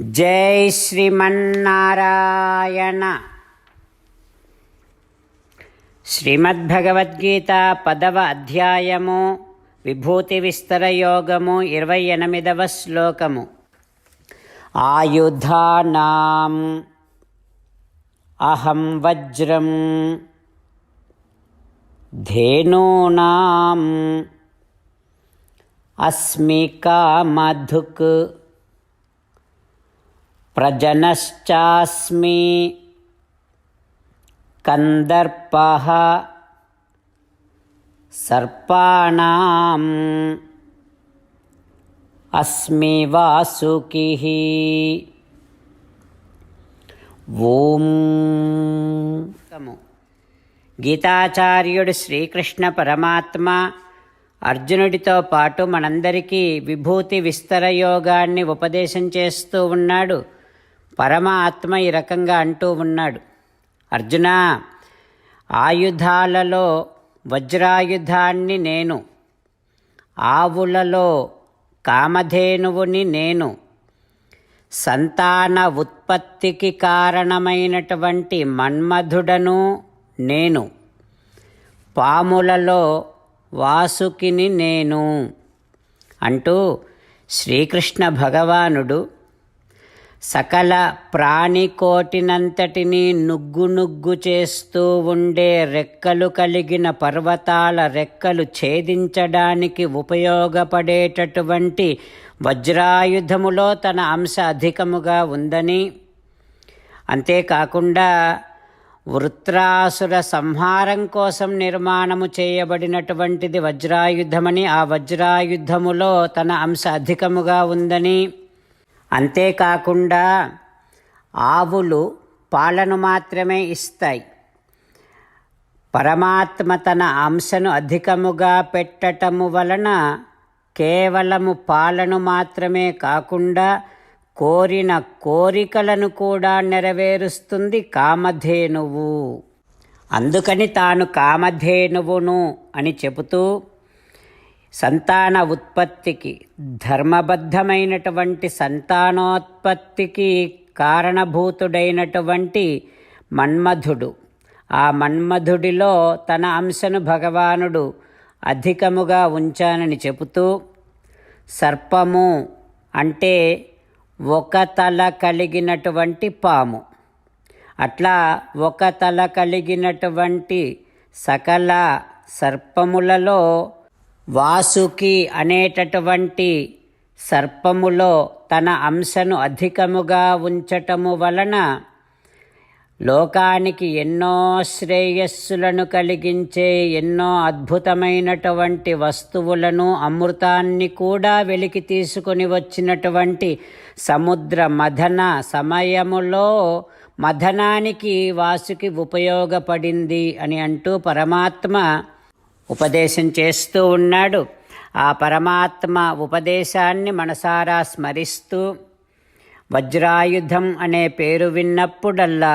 జై శ్రీమన్నారాయణ. శ్రీమద్భగవద్గీత పదవ అధ్యాయము విభూతి విస్తర యోగము ఇరవై ఎనిమిదవ శ్లోకము. ఆయుధానాం అహం వజ్రం ధేనూనాం అస్మి కామధుక్ ప్రజనశ్చాస్మి కందర్పः సర్పాణాం అస్మి వాసుకిः ఓం గీతాచార్యుడు శ్రీకృష్ణ పరమాత్మ అర్జునుడితో పాటు మనందరికీ విభూతి విస్తర యోగాన్ని ఉపదేశం చేస్తూ ఉన్నాడు. పరమాత్మ ఈ రకంగా అంటూ ఉన్నాడు. అర్జున ఆయుధాలలో వజ్రాయుధాన్ని నేను ఆవులలో కామధేనువుని నేను సంతాన ఉత్పత్తికి కారణమైనటువంటి మన్మధుడను నేను పాములలో వాసుకిని నేను అంటూ శ్రీకృష్ణ భగవానుడు సకల ప్రాణికోటినంతటినీ నుగ్గు నుగ్గు చేస్తూ ఉండే రెక్కలు కలిగిన పర్వతాల రెక్కలు ఛేదించడానికి ఉపయోగపడేటటువంటి వజ్రాయుధములో తన అంశ అధికముగా ఉందని. అంతేకాకుండా వృత్రాసుర సంహారం కోసం నిర్మాణము చేయబడినటువంటిది వజ్రాయుధమని ఆ వజ్రాయుధములో తన అంశ అధికముగా ఉందని. అంతేకాకుండా ఆవులు పాలను మాత్రమే ఇస్తాయి. పరమాత్మ తన అంశను అధికముగా పెట్టటము వలన కేవలము పాలను మాత్రమే కాకుండా కోరిన కోరికలను కూడా నెరవేరుస్తుంది కామధేనువు. అందుకని తాను కామధేనువును అని చెబుతూ సంతాన ఉత్పత్తికి ధర్మబద్ధమైనటువంటి సంతానోత్పత్తికి కారణభూతుడైనటువంటి మన్మధుడు. ఆ మన్మధుడిలో తన అంశను భగవానుడు అధికముగా ఉంచానని చెబుతూ సర్పము అంటే ఒక తల కలిగినటువంటి పాము. అట్లా ఒక తల కలిగినటువంటి సకల సర్పములలో వాసుకి అనేటటువంటి సర్పములో తన అంశను అధికముగా ఉంచటము వలన లోకానికి ఎన్నో శ్రేయస్సులను కలిగించే ఎన్నో అద్భుతమైనటువంటి వస్తువులను అమృతాన్ని కూడా వెలికి తీసుకొని వచ్చినటువంటి సముద్ర మథన సమయములో మథనానికి వాసుకి ఉపయోగపడింది అని అంటూ పరమాత్మ ఉపదేశం చేస్తూ ఉన్నాడు. ఆ పరమాత్మ ఉపదేశాన్ని మనసారా స్మరిస్తూ వజ్రాయుధం అనే పేరు విన్నప్పుడల్లా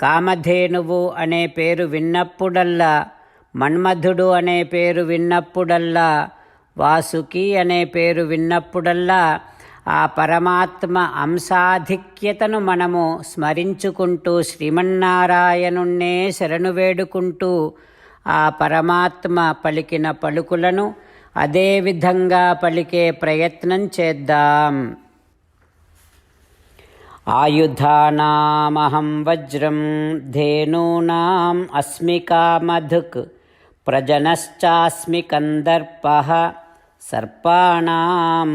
కామధేనువు అనే పేరు విన్నప్పుడల్లా మన్మధుడు అనే పేరు విన్నప్పుడల్లా వాసుకి అనే పేరు విన్నప్పుడల్లా ఆ పరమాత్మ అంశాధిక్యతను మనము స్మరించుకుంటూ శ్రీమన్నారాయణుణ్ణే శరణు వేడుకుంటూ ఆ పరమాత్మ పలికిన పలుకులను అదేవిధంగా పలికే ప్రయత్నం చేద్దాం. ఆయుధానామహం వజ్రం ధేనూనాం అస్మి కామధుక్ ప్రజనశ్చాస్మి కందర్ప సర్పాణం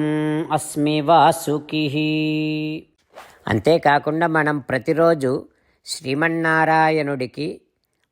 అస్మి వాసుకి. అంతేకాకుండా మనం ప్రతిరోజు శ్రీమన్నారాయణుడికి